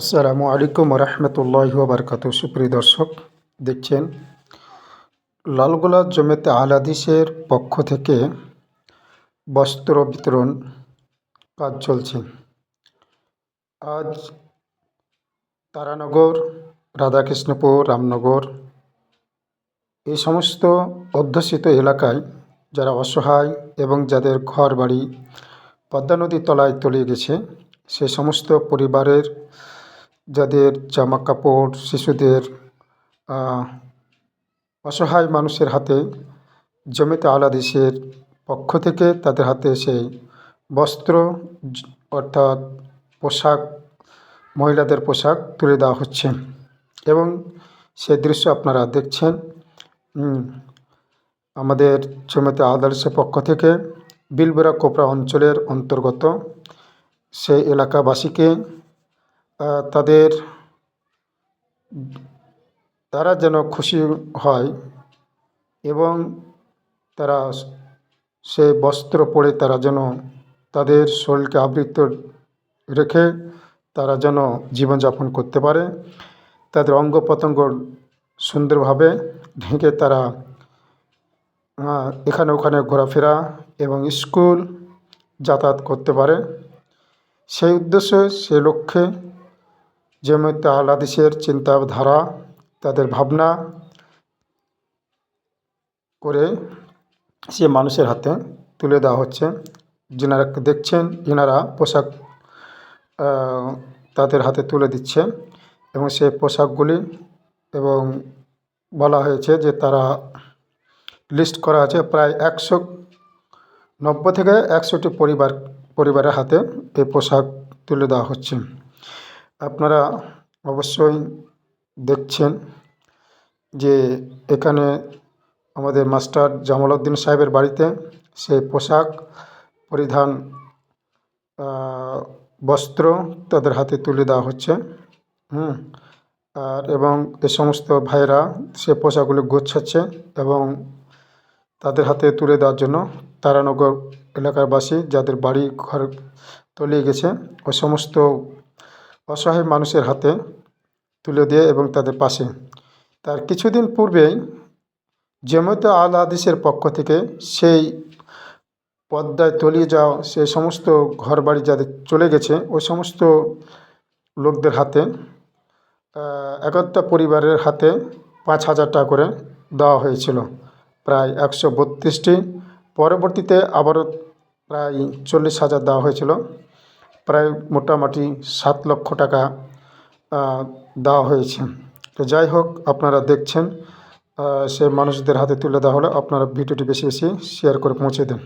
আসসালামু আলাইকুম রহমতুল্লাহ বারকাত সুপ্রিয় দর্শক, দেখছেন লালগোলা জমেতে আলাদিসের পক্ষ থেকে বস্ত্র বিতরণ কাজ চলছে। আজ তারানগর, রাধাকৃষ্ণপুর, রামনগর এই সমস্ত অধ্যুষিত এলাকায় যারা অসহায় এবং যাদের ঘর বাড়ি পদ্মা নদীর তলায় তলিয়ে গেছে, সে সমস্ত পরিবারের যাদের জামা কাপড় শিশুদের অসহায় মানুষের হাতে জমিতে আলাদিসের পক্ষ থেকে তাদের হাতে সেই বস্ত্র, অর্থাৎ পোশাক, মহিলাদের পোশাক তুলে দেওয়া হচ্ছে। এবং সে দৃশ্য আপনারা দেখছেন। আমাদের জমিতে আদালসের পক্ষ থেকে বিলবেরা কোপড়া অঞ্চলের অন্তর্গত সেই এলাকাবাসীকে তাদের তারা যেন খুশি হয় এবং তারা সে বস্ত্র পরে তারা যেন তাদের শরীরকে আবৃত রেখে তারা যেন জীবনযাপন করতে পারে। তাদের অঙ্গ প্রত্যঙ্গ সুন্দরভাবে ঢেকে তারা এখানে ওখানে ঘোরাফেরা এবং স্কুল যাতায়াত করতে পারে। সেই উদ্দেশ্যে, সে লক্ষ্যে যেমন আলাদিসের চিন্তাধারা, তাদের ভাবনা করে সে মানুষের হাতে তুলে দেওয়া হচ্ছে। যেনারা দেখছেন এনারা পোশাক তাদের হাতে তুলে দিচ্ছে এবং সে পোশাকগুলি এবং বলা হয়েছে যে তারা লিস্ট করা আছে প্রায় একশো নব্বই থেকে একশোটি পরিবার, পরিবারের হাতে এই পোশাক তুলে দেওয়া হচ্ছে। আপনারা অবশ্যই দেখছেন যে এখানে আমাদের মাস্টার জামাল উদ্দিন সাহেবের বাড়িতে সেই পোশাক পরিধান বস্ত্র তাদের হাতে তুলে দেওয়া হচ্ছে। হুম, আর এবং এ সমস্ত ভাইরা সে পোশাকগুলো গোছাচ্ছে এবং তাদের হাতে তুলে দেওয়ার জন্য তারানগর এলাকাবাসী যাদের বাড়ি ঘর তলিয়ে গেছে ওই সমস্ত অসহায় মানুষের হাতে তুলে দিয়ে এবং তাদের পাশে। তার কিছুদিন পূর্বেই জেমতে আল হাদিসের পক্ষ থেকে সেই পদ্মায় তলিয়ে যাওয়া সে সমস্ত ঘর বাড়ি যাদের চলে গেছে, ওই সমস্ত লোকদের হাতে একটা পরিবারের হাতে পাঁচ হাজার টাকা করে দেওয়া হয়েছিল। প্রায় একশো বত্রিশটি। পরবর্তীতে আবারও প্রায় চল্লিশ হাজার দেওয়া হয়েছিল। প্রায় মোটামুটি সাত লক্ষ টাকা দেওয়া হয়েছে। তো যাই হোক, আপনারা দেখছেন সে মানুষদের হাতে তুলে দেওয়া হলে। আপনারা ভিডিওটি বেশি বেশি শেয়ার করে পৌঁছে দেন।